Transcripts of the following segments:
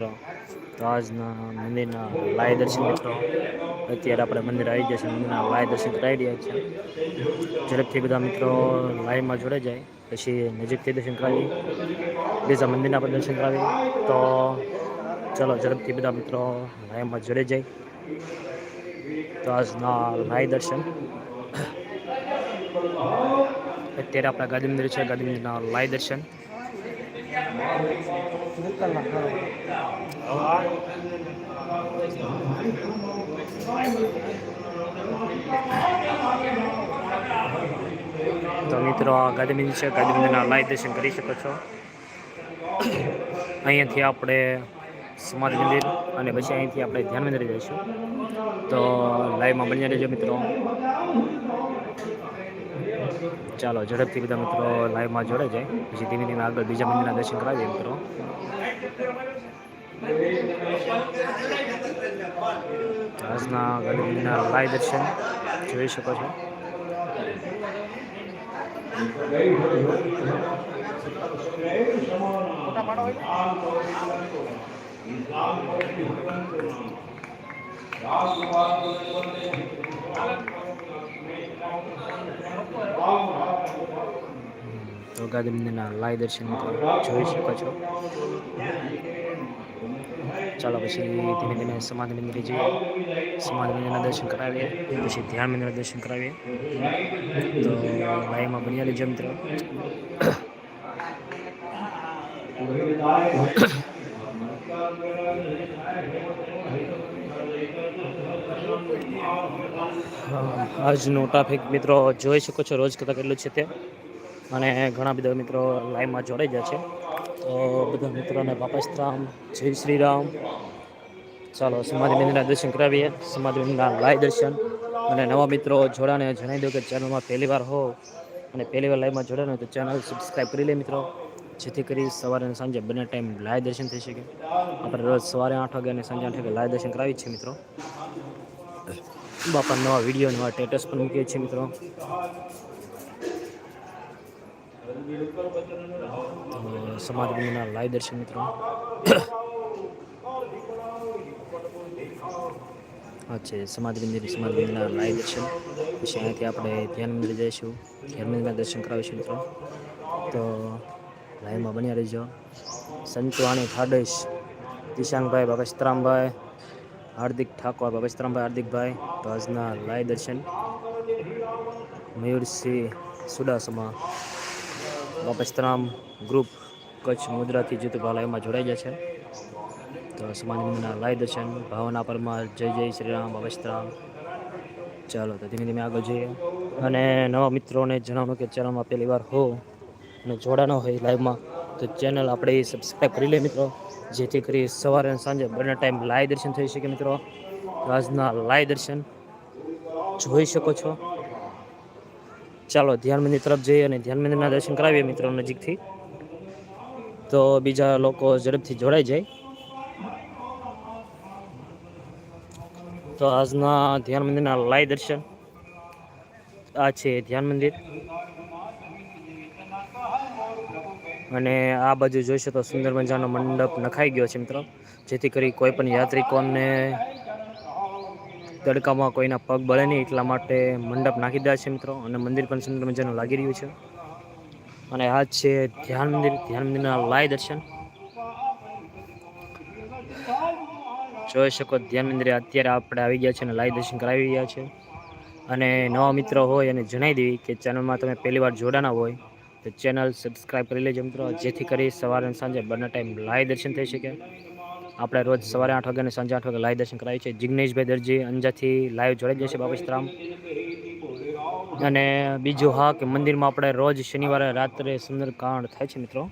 તો આજના મંદિરના લાય દર્શન મિત્રો, અત્યારે આપણે મંદિર આવી ગયા છે, મંદિરના લાય દર્શન કરાવી રહ્યા છે. ઝડપથી બધા મિત્રો લાઈવમાં જોડે જાય, પછી નજીકથી દર્શન કરાવી, બીજા મંદિરના પણ દર્શન કરાવી. તો ચલો, ઝડપથી બધા મિત્રો લાઈવમાં જોડે જાય. તો આજના લાય દર્શન અત્યારે આપણા ગાંધી મંદિર છે, ગાંધી મંદિરના લાય દર્શન તો મિત્રો, આ ગાંધી છે. ગાંધી મંદિરના લાઈવ દર્શન કરી શકો છો. અહીંયાથી આપણે સમાધિ મંદિર અને પછી અહીંથી આપણે ધ્યાન મંદિર જઈશું. તો લાઈવમાં બની રહેજો મિત્રો. ચાલો, ઝડપથી બધા મિત્રો લાઈવમાં જોડે જાય. પછી ધીમે ધીમે આગળ બીજા મંદિરના દર્શન કરાવીએ મિત્રો આજના ગણપતિના લાઈવ દર્શન જોઈ શકો છો. તો ગાંધી મંદિરના લાઈવ દર્શન જોઈ શકો છો. ચાલો પછી ધીમે ધીમે સમાધિ મંદિરે જઈએ. સમાધિ મંદિરના દર્શન કરાવીએ. પછી ધ્યાન મંદિરના દર્શન કરાવીએ. તો લાઈવમાં બની Thank મિત્રો આજનું ટ્રાફિક મિત્રો જોઈ શકો છો, રોજ કરતાં કેટલું છે તે. અને ઘણા બધા મિત્રો લાઈવમાં જોડાઈ ગયા છે. તો બધા મિત્રોને બાપસ્તરામ જય શ્રી રામ. ચાલો, સમાધિ મંદિરના દર્શન કરાવીએ. સમાધિ મંદિરના લાઈવ દર્શન. અને નવા મિત્રો જોડાને જણાવી દો કે ચેનલમાં પહેલી વાર હો અને પહેલી વાર લાઈવમાં જોડાને તો ચેનલ સબસ્ક્રાઈબ કરી લે મિત્રો. જેથી કરી સવારે અને સાંજે બંને ટાઈમ લાઈવ દર્શન થઈ શકે. આપણે રોજ સવારે આઠ વાગે અને સાંજે આઠ વાગે લાઈવ દર્શન કરાવી છે મિત્રો. બાપા નવા વીડિયો નવા સ્ટેટસ પણ મૂકીએ છીએ મિત્રો. સમાજ મંદિરના લાઈવ દર્શન મિત્રો. છે સમાજ મંદિર સમાજ મંદિરના લાઈવ દર્શન. પછી અહીંયાથી આપણે ધ્યાન મંદિર જઈશું. ધ્યાન મંદિરના દર્શન કરાવીશું મિત્રો. તો લાઈવમાં બન્યા રહીજો. સંતવાણી ખાડેશ દિશાંગભાઈ બાબા હાર્દિક ઠાકોર, બાબા સીતરામભાઈ હાર્દિકભાઈ, તો આજના લાય દર્શન મયુરસિંહ સુડાસમા બાપસ્તરામ ગ્રુપ કચ્છ મુદ્રાથી જીતુભાલા એમાં જોડાઈ છે. તો સમાજ લાઈ દર્શન, ભાવના પરમાર, જય જય શ્રીરામ બાપસ્તરામ ચાલો, તો ધીમે ધીમે આગળ જઈએ. અને નવા મિત્રોને જણાવવાનું કે ચેનલમાં પહેલી વાર હો અને જોડાનો હોય લાઈવમાં તો ચેનલ આપણે સબસ્ક્રાઈબ કરી લે મિત્રો. જેથી કરી સવારે અને સાંજે બંને ટાઈમ લાઈવ દર્શન થઈ શકે મિત્રો. આજના લાઈવ દર્શન જોઈ શકો છો. ચાલો ધ્યાન મંદિર તરફ જઈએ અને ધ્યાન મંદિરના દર્શન કરાવીએ મિત્રો નજીકથી. તો બીજા લોકો ઝડપથી જોડાઈ જાય. તો આજના ધ્યાન મંદિરના લાય દર્શન આ છે ધ્યાન મંદિર. અને આ બાજુ જોઈશો તો સુંદર મજાનો મંડપ નખાઈ ગયો છે મિત્રો. જેથી કરી કોઈ પણ યાત્રિકોને તડકામાં કોઈના પગ બળે નહીં, એટલા માટે મંડપ નાખી દીધા છે મિત્રો. અને મંદિર પણ સુંદર મજાનું લાગી રહ્યું છે. અને આ છે ધ્યાન મંદિર. ધ્યાન મંદિરના લાય દર્શન. જોઈ શકો ધ્યાન મંદિરે અત્યારે આપણે આવી ગયા છે અને લાય દર્શન કરાવી રહ્યા છે. અને નવા મિત્રો હોય અને જણાવી દેવી કે ચેનલમાં તમે પહેલી વાર જોડાના હોય તો ચેનલ સબસ્ક્રાઈબ કરી લેજો મિત્રો. જેથી કરી સવારે અને સાંજે બંને ટાઈમ લાઈવ દર્શન થઈ શકે. આપણે રોજ સવારે આઠ વાગે અને સાંજે આઠ વાગે લાઈવ દર્શન કરાવીએ છીએ. જિગ્નેશભાઈ દરજી અંજાથી લાઈવ જોડાઈ જશે બાબસ્તરામ અને બીજું હા કે મંદિરમાં આપણે રોજ શનિવારે રાત્રે સુંદરકાંડ થાય છે મિત્રો.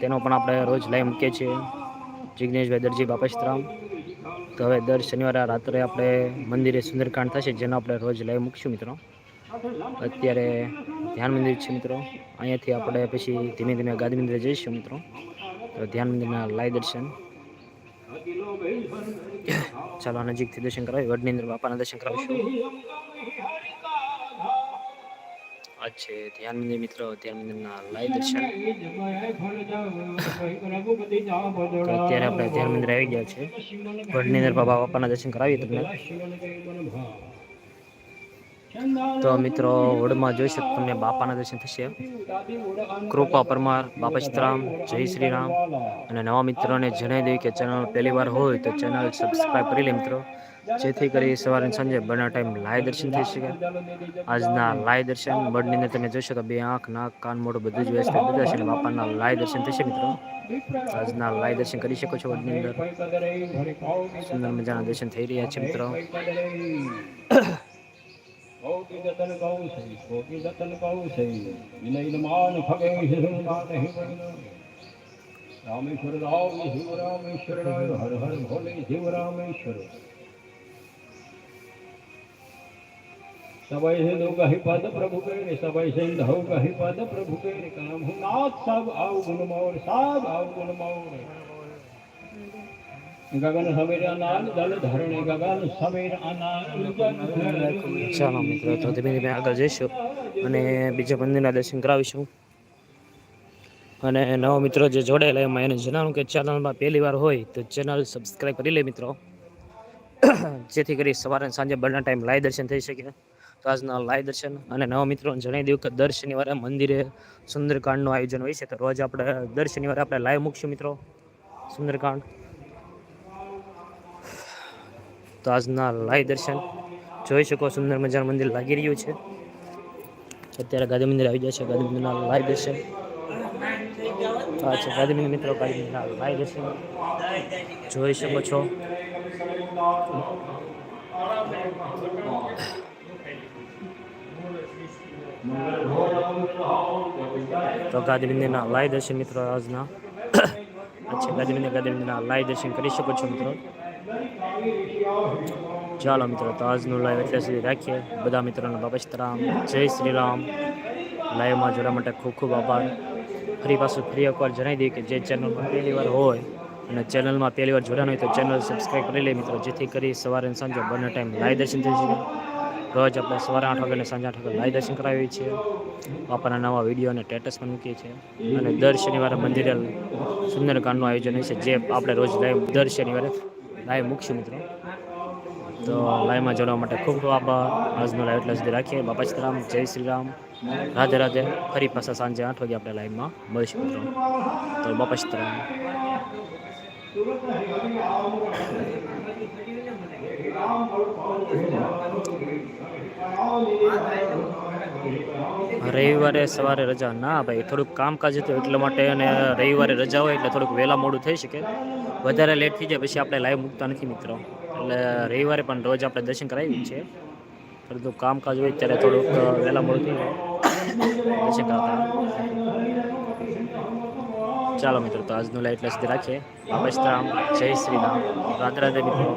તેનો પણ આપણે રોજ લાઈવ મૂકીએ છીએ. જિગ્નેશભાઈ દરજી બાપસ્તરામ તો હવે દર શનિવારે રાત્રે આપણે મંદિરે સુંદરકાંડ થશે, જેનો આપણે રોજ લાઈવ મૂકીશું મિત્રો. અત્યારે ધ્યાન મંદિર છે મિત્રો. અહીંયાથી આપણે પછી ધીમે ધીમે ગાદી મંદિરે જઈશું મિત્રો. તો ધ્યાન મંદિરના લાય દર્શન. ચાલો નજીકથી દર્શન કરાવી, વડની અંદર બાપાના દર્શન કરાવીશું. આ ધ્યાન મંદિર મિત્રો, ધ્યાન મંદિરના લાઈવ દર્શન. અત્યારે આપણે ધ્યાન મંદિર આવી ગયા છે. વડની અંદર બાબા બાપાના દર્શન કરાવીએ તમને. તો મિત્રો હોડમાં જોઈ શકો તમને બાપાના દર્શન થશે. કૃપા પરમાર, બાપા સીતરામ જય શ્રી રામ. અને નવા મિત્રોને જણાવી દઈએ કે ચેનલ પહેલી વાર હોય તો ચેનલ સબસ્ક્રાઈબ કરી લે મિત્રો. જેથી કરી સવારે સાંજે બંને ટાઈમ લાઈવ દર્શન થઈ શકે. આજના લાઈવ દર્શન, બળની અંદર તમે જોઈ શકો બે આંખ, નાક, કાન, મોઢું બધું જ વ્યસ્ત બધા છે બાપાના લાઈવ દર્શન થશે મિત્રો. આજના લાઈવ દર્શન કરી શકો છો વડની અંદર. સુંદર મજાના દર્શન થઈ રહ્યા છે મિત્રો. ગોપી જતન जतन સહી सही। इन इन मान फगे માન ફગે માન હિ रामेश्वर राम, शिव रामेश्वर राम हर हर भोले शिव रामेश्वर। सबई से लोग ही पद प्रभु के रे सबई से धो ही पद प्रभु के रे काम नाथ सब आओ गुण मोर, सब आओ गुण मोर। ગગન સમીર અનાલ દલ ધરણી ગગન સમીર અનાલ ચાલો મિત્રો, તો ધીમે ધીમે આગળ જઈશું અને બીજા મંદિરના દર્શન કરાવીશું. અને નવા મિત્રો જે જોડાયેલા એમાં એને જણાવું કે ચેનલમાં પહેલી વાર હોય તો ચેનલ સબસ્ક્રાઈબ કરી લે મિત્રો. જેથી કરી સવારે સાંજે બંને ટાઈમ લાઈવ દર્શન થઈ શકે. તો આજના લાઈવ દર્શન અને નવા મિત્રોને જણાવી દઉં કે દર શનિવારે મંદિરે સુંદરકાંડનું આયોજન હોય છે. તો રોજ આપણે દર શનિવારે આપણે લાઈવ મૂકશું મિત્રો. સુંદરકાંડ. તો આજના લાઈવ દર્શન જોઈ શકો. સુંદર મજાનું મંદિર લાગી રહ્યું છે. અત્યારે ગાંધી મંદિર આવી ગયા છે. ગાંધી મંદિરના લાઈવ દર્શન. અચ્છા છે ગાંધી મંદિર મિત્રો. ગાંધી મંદિરના લાઈવ દર્શન જોઈ શકો છો. તો ગાંધી મંદિરના લાઈવ દર્શન મિત્રો આજના. અચ્છા ગાંધી મંદિર. ગાંધી લાઈવ દર્શન કરી શકો છો મિત્રો. ચાલો મિત્રો, તો આજનું લાઈવ એટલે સુધી રાખીએ. બધા મિત્રોને બાબા જય શ્રી રામ લાઈવમાં જોડા માટે ખૂબ ખૂબ આભાર. ફરી પાછું ફરી એકવાર જણાવી દઈએ કે જે ચેનલમાં પહેલી વાર હોય અને ચેનલમાં પહેલી વાર જોડાણ હોય તો ચેનલ સબસ્ક્રાઈબ કરી લે મિત્રો, જેથી કરી સવારે અને સાંજે બંને ટાઈમ લાઈવ દર્શન થઈ શકે. રોજ આપણે સવારે આઠ વાગે અને સાંજે આઠ વાગે લાઈવ દર્શન કરાવીએ છીએ. આપણા નવા વીડિયો અને સ્ટેટસ પણ મૂકીએ છીએ. અને દર શનિવારે મંદિરે સુંદરકાંડનું આયોજન હોય છે, જે આપણે રોજ લાઈવ દર શનિવારે લાઈવ મૂકશું મિત્રો. તો લાઈવમાં જોડવા માટે ખૂબ ખૂબ આભાર. આજનો લાઈવ એટલે સુધી રાખીએ. બાપા સીતારામ જય શ્રી રામ. રાધે રાધે. ફરી પાછા સાંજે આઠ વાગે આપણે લાઈવમાં મળીશું મિત્રો. તો બાપા સીતારામ રવિવારે સવારે રજા. ના ભાઈ, થોડુંક કામકાજ હતું એટલા માટે અને રવિવારે રજા હોય એટલે થોડુંક વહેલા મોડું થઈ શકે. વધારે લેટ થઈ જાય, પછી આપણે લાઈવ મૂકતા નથી મિત્રો. એટલે રવિવારે પણ રોજ આપણે દર્શન કરાવી છે પરંતુ કામકાજ હોય ત્યારે થોડુંક વહેલા મળતું દર્શન કરાવતા ચાલો મિત્રો, તો આજનું લાઈવ એટલે સુધી રાખીએ. બાબા જય શ્રી રામ. રાધે રાધે મિત્રો.